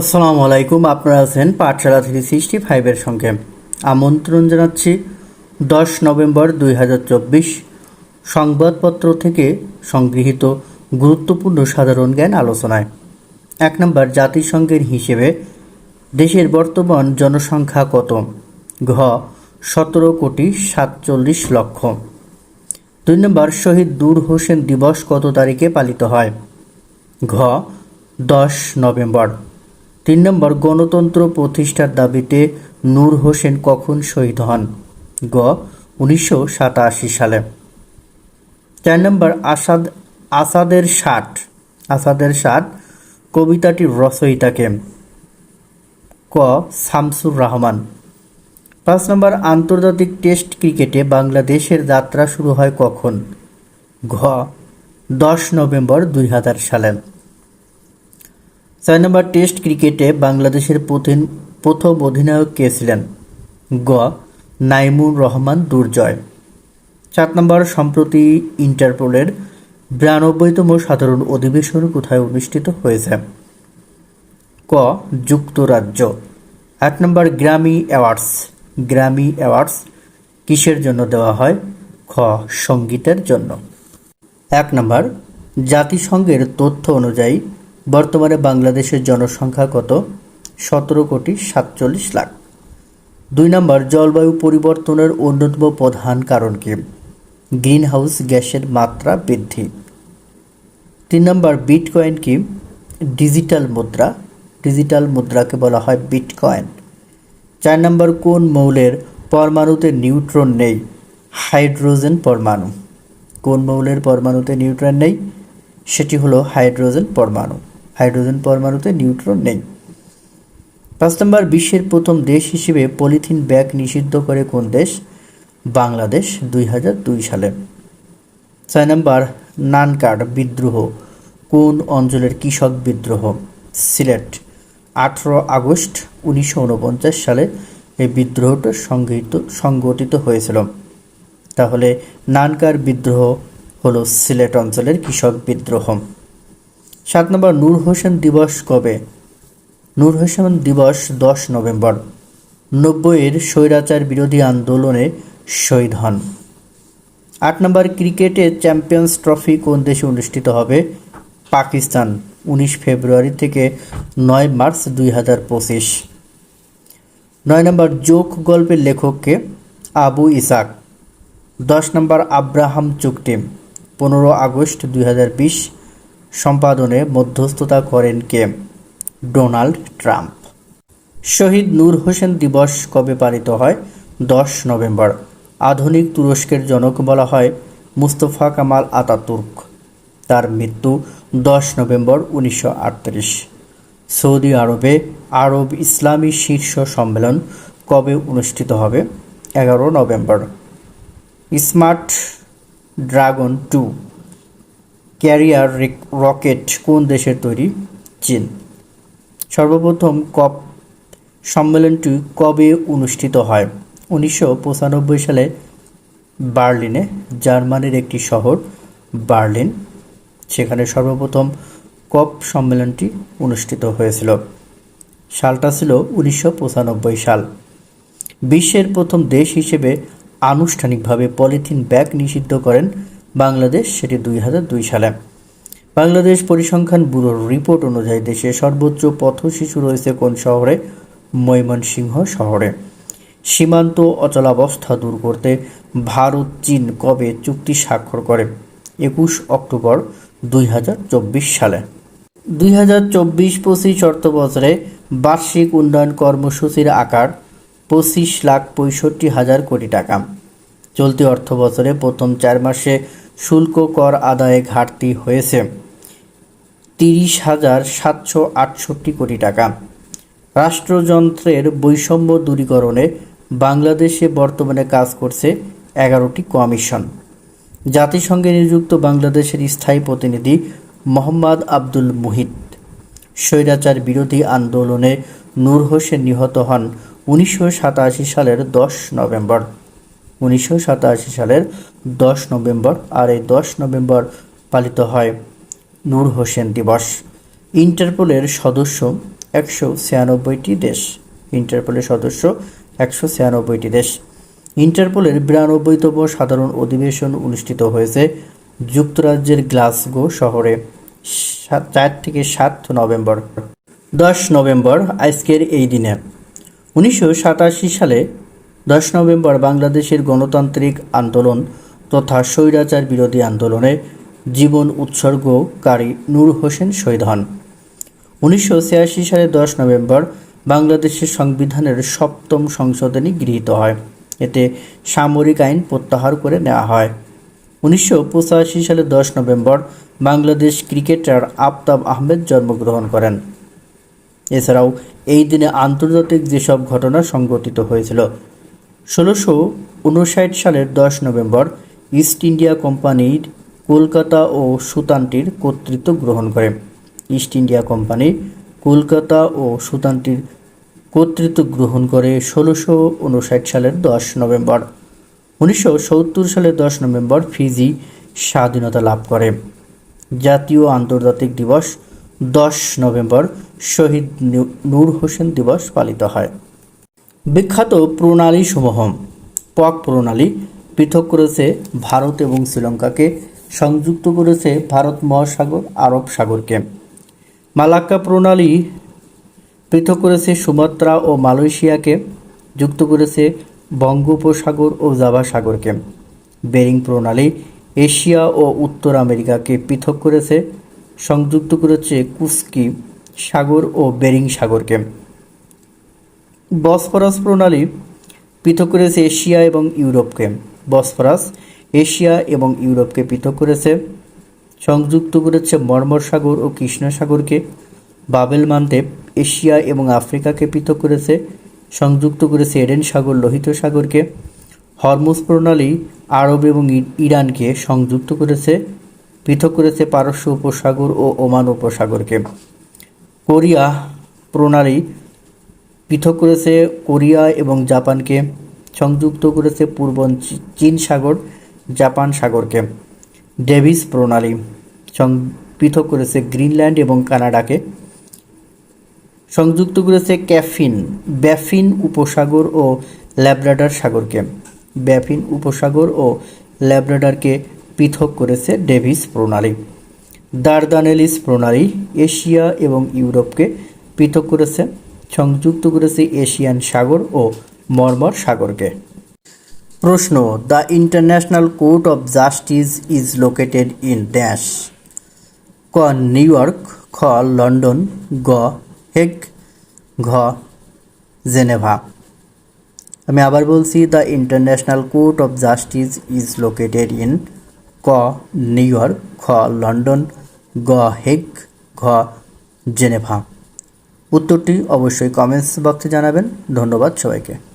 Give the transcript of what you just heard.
আসসালামু আলাইকুম, আপনারা আছেন পাঠশালা থ্রি সিক্সটি ফাইভের সঙ্গে। আমন্ত্রণ জানাচ্ছি দশ নভেম্বর দুই হাজার চব্বিশ সংবাদপত্র থেকে সংগৃহীত গুরুত্বপূর্ণ সাধারণ জ্ঞান আলোচনায়। এক নম্বর, জাতিসংঘের হিসেবে দেশের বর্তমান জনসংখ্যা কত? ঘ, সতেরো কোটি সাতচল্লিশ লক্ষ। দুই নম্বর, শহীদ দূর হোসেন দিবস কত তারিখে পালিত হয়? ঘ, দশ নভেম্বর। তিন নম্বর, গণতন্ত্র প্রতিষ্ঠার দাবিতে নূর হোসেন কখন শহীদ হন? গ, উনিশশো সাতাশি সালে। চার নম্বর, আসাদ, আসাদের ষাট। আসাদের ষাট, কবিতাটির রচয়িতাকে। ক, শামসুর রহমান। পাঁচ নম্বর, আন্তর্জাতিক টেস্ট ক্রিকেটে বাংলাদেশের যাত্রা শুরু হয় কখন? ঘ, দশ নভেম্বর দুই হাজার সালে। ছয় নম্বর টেস্ট ক্রিকেটে বাংলাদেশের প্রথম- অধিনায়ক কে ছিলেন? গ. নাইমুর রহমান দুর্জয়। সাত নম্বর, সম্প্রতি ইন্টারপোলের বিরানব্বইতম সাধারণ অধিবেশন কোথায় অনুষ্ঠিত হয়েছে? ক. যুক্তরাজ্য। আট নম্বর, গ্র্যামি অ্যাওয়ার্ডস। গ্র্যামি অ্যাওয়ার্ডস কিসের জন্য দেওয়া হয়? খ. সঙ্গীতের জন্য। এক নম্বর, জাতিসংঘের তথ্য অনুযায়ী বর্তমানে বাংলাদেশের জনসংখ্যা কত? সতেরো কোটি সাতচল্লিশ লাখ। দুই নম্বর, জলবায়ু পরিবর্তনের অন্যতম প্রধান কারণ কি? গ্রিন হাউস গ্যাসের মাত্রা বৃদ্ধি। তিন নম্বর, বিটকয়েন কি? ডিজিটাল মুদ্রা। ডিজিটাল মুদ্রাকে বলা হয় বিটকয়েন। চার নম্বর, কোন মৌলের পরমাণুতে নিউট্রন নেই? হাইড্রোজেন পরমাণু। কোন মৌলের পরমাণুতে নিউট্রন নেই? সেটি হলো হাইড্রোজেন পরমাণু। হাইড্রোজেন পরমাণুতে নিউট্রন নেই। পাঁচ নম্বর, বিশ্বের প্রথম দেশ হিসেবে পলিথিন ব্যাগ নিষিদ্ধ করে কোন দেশ? বাংলাদেশ, দুই হাজার দুই সালে। ছয় নম্বর নানকার বিদ্রোহ, কোন অঞ্চলের কৃষক বিদ্রোহ? সিলেট, আঠেরো আগস্ট উনিশশো উনপঞ্চাশ সালে এই বিদ্রোহটা সংগঠিত সংগঠিত হয়েছিল। তাহলে নানকার বিদ্রোহ হলো সিলেট অঞ্চলের কৃষক বিদ্রোহ। সাত নম্বর, নূর হোসেন দিবস কবে? নূর হোসেন দিবস দশ নভেম্বর। নব্বইয়ের স্বৈরাচার বিরোধী আন্দোলনে শহীদ হন। আট নম্বর, ক্রিকেটে চ্যাম্পিয়ন্স ট্রফি কোন দেশে অনুষ্ঠিত হবে? পাকিস্তান, উনিশ ফেব্রুয়ারি থেকে নয় মার্চ দুই হাজার পঁচিশ। নয় নম্বর জোক গল্পের লেখককে আবু ইসাক। দশ নম্বর, আব্রাহাম চুক্তি, পনেরো আগস্ট দুই হাজার বিশ। সম্পাদনে মধ্যস্থতা করেন কে? Donald Trump. শহীদ নূর হোসেন দিবস কবে পালিত হয়? দশ নভেম্বর। আধুনিক তুরস্কের জনক বলা হয় মুস্তফা কামাল আতাতুর্ক। তার মৃত্যু দশ নভেম্বর উনিশশো আটত্রিশ। সৌদি আরবে আরব ইসলামী শীর্ষ সম্মেলন কবে অনুষ্ঠিত হবে? এগারো November. Smart Dragon two. Carrier rocket কোন দেশের তৈরি? চীন। সর্বপ্রথম কপ সম্মেলনটি কবে অনুষ্ঠিত হয়? উনিশশো পঁচানব্বই সালে বার্লিনে, জার্মানির একটি শহর বার্লিন। সেখানে সর্বপ্রথম কপ সম্মেলনটি অনুষ্ঠিত হয়েছিল। সালটা ছিল উনিশশো পঁচানব্বই সাল। বিশ্বের প্রথম দেশ হিসেবে আনুষ্ঠানিকভাবে পলিথিন ব্যাগ নিষিদ্ধ করেন বাংলাদেশ সেটি দুই হাজার দুই সালে। বাংলাদেশ পরিসংখ্যান ব্যুরোর রিপোর্ট অনুযায়ী দেশে সর্বোচ্চ পথ শিশু রয়েছে কোন শহরে? ময়মনসিংহ শহরে। সীমান্ত অচলাবস্থা দূর করতে ভারত চীন কবে চুক্তি স্বাক্ষর করে? একুশ অক্টোবর দুই হাজার চব্বিশ সালে। দুই হাজার চব্বিশ পঁচিশ অর্থ বছরে বার্ষিক উন্নয়ন কর্মসূচির আকার পঁচিশ লাখ পঁয়ষট্টি হাজার কোটি টাকা। চলতি অর্থ বছরে প্রথম চার মাসে শুল্ক কর আদায়ে ঘাটতি হয়েছে। তিরিশ হাজার সাতশো আটষট্টি কোটি টাকা। রাষ্ট্রযন্ত্রের বৈষম্য দূরীকরণে বাংলাদেশে বর্তমানে কাজ করছে এগারোটি কমিশন। জাতিসংঘে নিযুক্ত বাংলাদেশের স্থায়ী প্রতিনিধি মোহাম্মদ আব্দুল মুহিত। স্বৈরাচার বিরোধী আন্দোলনে নূর হোসেন নিহত হন উনিশশো সাতাশি সালের দশ নভেম্বর। উনিশশো সাতাশি সালের দশ নভেম্বর আর এই দশ নভেম্বর পালিত হয় নূর হোসেন দিবস। ইন্টারপোলের সদস্য একশো ছিয়ানব্বইটি দেশ। ইন্টারপোলের সদস্য একশো ছিয়ানব্বইটি দেশ। ইন্টারপোলের বিরানব্বইতম সাধারণ অধিবেশন অনুষ্ঠিত হয়েছে যুক্তরাজ্যের গ্লাসগো শহরে চার থেকে সাত নভেম্বর। দশ নভেম্বর আজকের এই দিনে। উনিশশো সাতাশি সালে দশ নভেম্বর বাংলাদেশের গণতান্ত্রিক আন্দোলন তথা স্বৈরাচার বিরোধী আন্দোলনে জীবন উৎসর্গকারী নূর হোসেন শহীদ হন। উনিশশো ছিয়াশি সালে দশ নভেম্বর বাংলাদেশের সংবিধানের সপ্তম সংশোধনী গৃহীত হয়। এতে সামরিক আইন প্রত্যাহার করে নেওয়া হয়। উনিশশো পঁচাশি সালে দশ নভেম্বর বাংলাদেশ ক্রিকেটার আফতাব আহমেদ জন্মগ্রহণ করেন। এছাড়াও এই দিনে আন্তর্জাতিক যেসব ঘটনা সংঘটিত হয়েছিল ষোলোশো উনষাট সালের দশ নভেম্বর ইস্ট ইন্ডিয়া কোম্পানির কলকাতা ও সুতানটির কর্তৃত্ব গ্রহণ করে। ইস্ট ইন্ডিয়া কোম্পানি কলকাতা ও সুতানটির কর্তৃত্ব গ্রহণ করে ষোলোশো উনষাট সালের দশ নভেম্বর। উনিশশো সত্তর সালের দশ নভেম্বর ফিজি স্বাধীনতা লাভ করে। জাতীয় আন্তর্জাতিক দিবস দশ নভেম্বর শহীদ নূর হোসেন দিবস পালিত হয়। বিখ্যাত প্রণালী সমূহ পক প্রণালী পৃথক করেছে ভারত এবং শ্রীলঙ্কাকে, সংযুক্ত করেছে ভারত মহাসাগর, আরব সাগরকে। মালাক্কা প্রণালী পৃথক করেছে সুমাত্রা ও মালয়েশিয়াকে, যুক্ত করেছে বঙ্গোপসাগর ও জাভা সাগরকে। বেরিং প্রণালী এশিয়া ও উত্তর আমেরিকাকে পৃথক করেছে, সংযুক্ত করেছে কুস্কি সাগর ও বেরিং সাগরকে। বসফরাস প্রণালী পৃথক করেছে এশিয়া এবং ইউরোপকে। বসফরাস এশিয়া এবং ইউরোপকে পৃথক করেছে, সংযুক্ত করেছে মর্মর সাগর ও কৃষ্ণ সাগরকে। বাবেল মান্তেপ এশিয়া এবং আফ্রিকাকে পৃথক করেছে, সংযুক্ত করেছে এডেন সাগর, লোহিত সাগরকে। হরমুজ প্রণালী আরব এবং ইরানকে সংযুক্ত করেছে, পৃথক করেছে পারস্য উপসাগর ও ওমান উপসাগরকে। কোরিয়া প্রণালী পৃথক করেছে কোরিয়া এবং জাপানকে, সংযুক্ত করেছে পূর্ব চীন সাগর, জাপান সাগরকে। ডেভিস প্রণালী পৃথক করেছে গ্রিনল্যান্ড এবং কানাডাকে। সংযুক্ত করেছে ক্যাফিন, ব্যাফিন উপসাগর ও ল্যাব্রাডার সাগরকে। ব্যাফিন উপসাগর ও ল্যাব্রাডারকে পৃথক করেছে ডেভিস প্রণালী। দারদানেলিস প্রণালী, এশিয়া এবং ইউরোপকে পৃথক করেছে সংযুক্ত করেছে এশিয়ান সাগর ও মর্মর সাগরকে। প্রশ্ন, the International Court of Justice is located in dash. ক, নিউ ইয়র্ক। খ, লন্ডন। গ, হেগ। ঘ, জেনেভা। আমি আবার বলছি, the International Court of Justice is located in ক, নিউ ইয়র্ক। খ, লন্ডন। গ, হেগ। ঘ, জেনেভা। উত্তরটি অবশ্যই কমেন্টস বক্সে জানাবেন। ধন্যবাদ সবাইকে।